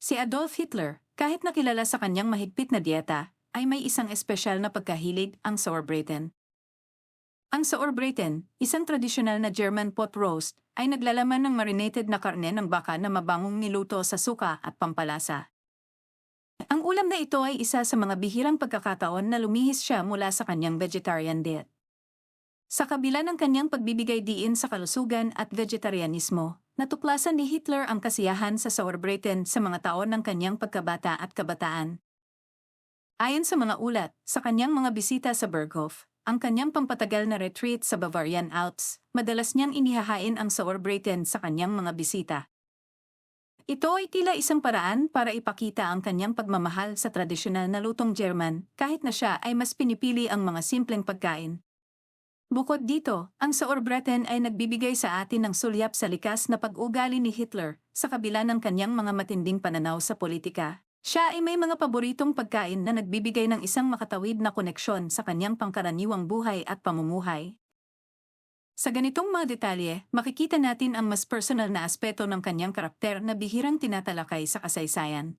Si Adolf Hitler, kahit nakilala sa kanyang mahigpit na dieta, ay may isang espesyal na pagkahilig, ang Sauerbraten. Ang Sauerbraten, isang tradisyonal na German pot roast, ay naglalaman ng marinated na karne ng baka na mabangong niluto sa suka at pampalasa. Ang ulam na ito ay isa sa mga bihirang pagkakataon na lumihis siya mula sa kanyang vegetarian diet. Sa kabila ng kanyang pagbibigay diin sa kalusugan at vegetarianismo, natuklasan ni Hitler ang kasiyahan sa Sauerbraten sa mga taon ng kanyang pagkabata at kabataan. Ayon sa mga ulat, sa kanyang mga bisita sa Berghof, ang kanyang pampatagal na retreat sa Bavarian Alps, madalas niyang inihahain ang Sauerbraten sa kanyang mga bisita. Ito ay tila isang paraan para ipakita ang kanyang pagmamahal sa tradisyonal na lutong German kahit na siya ay mas pinipili ang mga simpleng pagkain. Bukod dito, ang Sauerbraten ay nagbibigay sa atin ng sulyap sa likas na pag-ugali ni Hitler sa kabila ng kanyang mga matinding pananaw sa politika. Siya ay may mga paboritong pagkain na nagbibigay ng isang makatawid na koneksyon sa kanyang pangkaraniwang buhay at pamumuhay. Sa ganitong mga detalye, makikita natin ang mas personal na aspeto ng kanyang karakter na bihirang tinatalakay sa kasaysayan.